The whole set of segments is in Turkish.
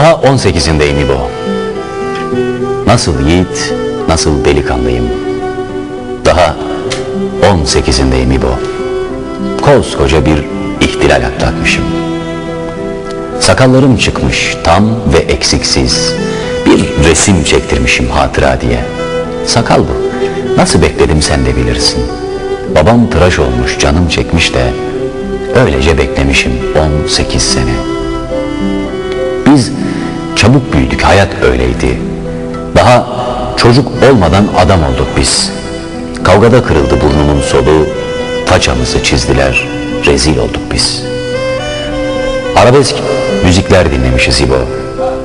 Daha 18'indeyim İbo. Nasıl yiğit, nasıl delikanlıyım. Daha 18'indeyim İbo. Koskoca bir ihtilal atlatmışım. Sakallarım çıkmış tam ve eksiksiz. Bir resim çektirmişim hatıra diye. Sakal bu. Nasıl bekledim sen de bilirsin. Babam tıraş olmuş, canım çekmiş de öylece beklemişim 18 sene. Biz çabuk büyüdük, hayat öyleydi. Daha çocuk olmadan adam olduk biz. Kavgada kırıldı burnumun solu, façamızı çizdiler, rezil olduk biz. Arabesk müzikler dinlemişiz İbo.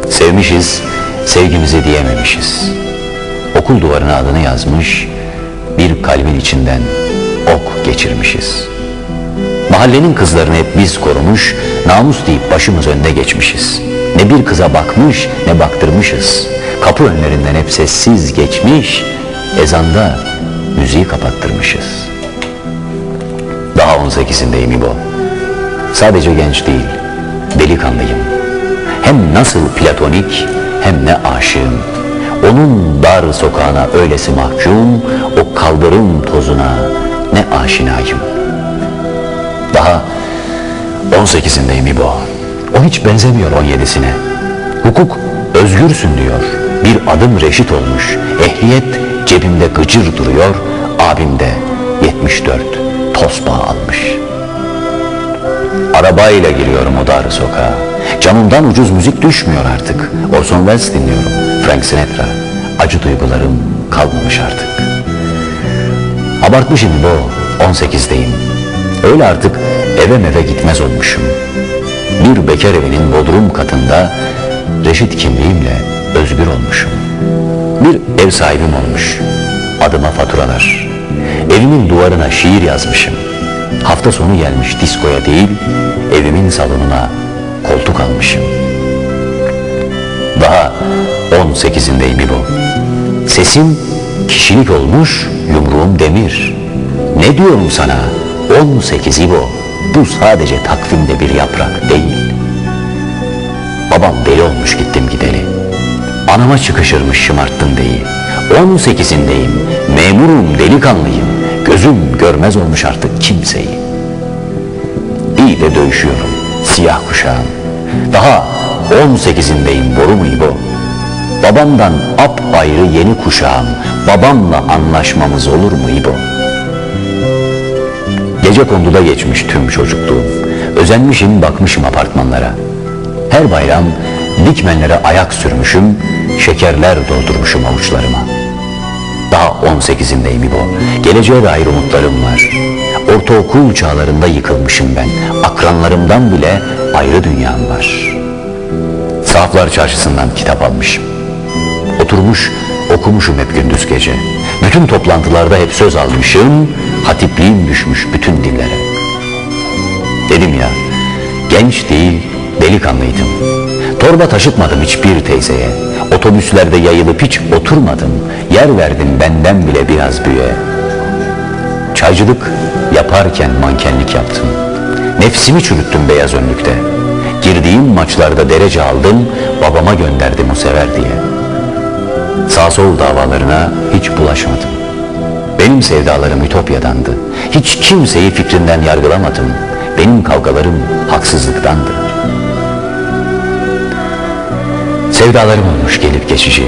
Sevmişiz, sevgimizi diyememişiz. Okul duvarına adını yazmış, bir kalbin içinden ok geçirmişiz. Mahallenin kızlarını hep biz korumuş, namus deyip başımız önde geçmişiz. Ne bir kıza bakmış ne baktırmışız. Kapı önlerinden hep sessiz geçmiş, ezanda müziği kapattırmışız. Daha 18'indeyim İbo. Sadece genç değil, delikanlıyım. Hem nasıl platonik hem ne aşığım. Onun dar sokağına öylesi mahkum, o kaldırım tozuna ne aşinayım. Daha 18'indeyim İbo. O hiç benzemiyor 17'sine. Hukuk özgürsün diyor. Bir adım reşit olmuş. Ehliyet cebimde gıcır duruyor. Abim de 74 tosba almış. Arabayla giriyorum o dar sokağa. Camımdan ucuz müzik düşmüyor artık. Orson Welles dinliyorum. Frank Sinatra. Acı duygularım kalmamış artık. Abartmışım bu. 18'deyim. Öyle artık eve meve gitmez olmuşum. Bir bekar evinin bodrum katında reşit kimliğimle özgür olmuşum. Bir ev sahibim olmuş. Adıma faturalar. Evimin duvarına şiir yazmışım. Hafta sonu gelmiş diskoya değil, evimin salonuna koltuk almışım. Daha 18'indeyim bu. Sesim kişilik olmuş, yumruğum demir. Ne diyorum sana? 18 İbo. Bu sadece takvimde bir yaprak değil. Babam deli olmuş gittim gideli. Anama çıkışırmış şımarttın değil. 18'indeyim, memurum, delikanlıyım. Gözüm görmez olmuş artık kimseyi. İyi de dövüşüyorum, siyah kuşağım. Daha 18'indeyim boru mu İbo? Babamdan ap ayrı yeni kuşağım. Babamla anlaşmamız olur mu İbo? Gece konduda geçmiş tüm çocukluğum. Özenmişim bakmışım apartmanlara. Her bayram dikmenlere ayak sürmüşüm, şekerler doldurmuşum avuçlarıma. Daha 18'imdeyim İbo. Geleceğe dair umutlarım var. Ortaokul çağlarında yıkılmışım ben. Akranlarımdan bile ayrı dünyam var. Sahaflar çarşısından kitap almışım. Oturmuş okumuşum hep gündüz gece. Bütün toplantılarda hep söz almışım. Hatipliğim düşmüş bütün dillere. Dedim ya genç değil delikanlıydım. Torba taşıtmadım hiçbir teyzeye. Otobüslerde yayılıp hiç oturmadım. Yer verdim benden bile biraz büyüğe. Çaycılık yaparken mankenlik yaptım. Nefsimi çürüttüm beyaz önlükte. Girdiğim maçlarda derece aldım, babama gönderdim o sever diye. Sağ sol davalarına hiç bulaşmadım. Benim sevdalarım Ütopya'dandı. Hiç kimseyi fikrinden yargılamadım. Benim kavgalarım haksızlıktandı. Sevdalarım olmuş gelip geçici.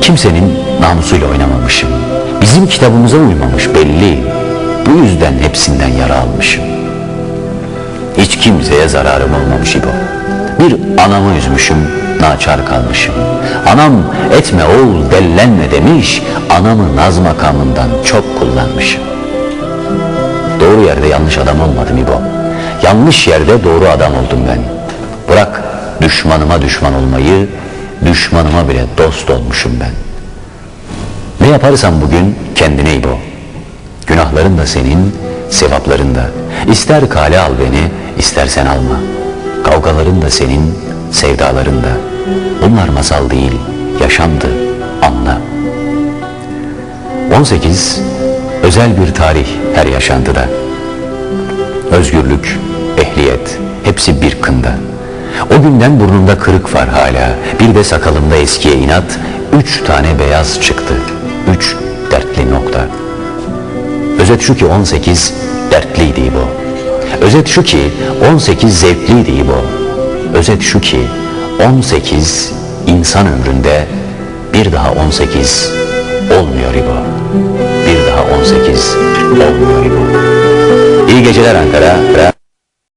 Kimsenin namusuyla oynamamışım. Bizim kitabımıza uymamış belli. Bu yüzden hepsinden yara almışım. Hiç kimseye zararım olmamış İbo. Bir anamı üzmüşüm, naçar kalmışım. Anam etme oğul dellenme demiş, anamı naz makamından çok kullanmışım. Doğru yerde yanlış adam olmadım İbo. Yanlış yerde doğru adam oldum ben. Bırak düşmanıma düşman olmayı, düşmanıma bile dost olmuşum ben. Ne yaparsan bugün kendine İbo. Günahların da senin, sevapların da. İster kale al beni, istersen alma. Kavgaların da senin, sevdaların da. Bunlar masal değil, yaşamdı, anla. 18, özel bir tarih her yaşantıda. Özgürlük, ehliyet, hepsi bir kında. O günden burnumda kırık var hala. Bir de sakalımda eskiye inat. Üç tane beyaz çıktı. Üç dertli nokta. Özet şu ki 18 dertliydi bu. Özet şu ki 18 zevkliydi bu. Özet şu ki 18 insan ömründe bir daha 18 olmuyor bu. Bir daha 18 olmuyor bu. İyi geceler Ankara.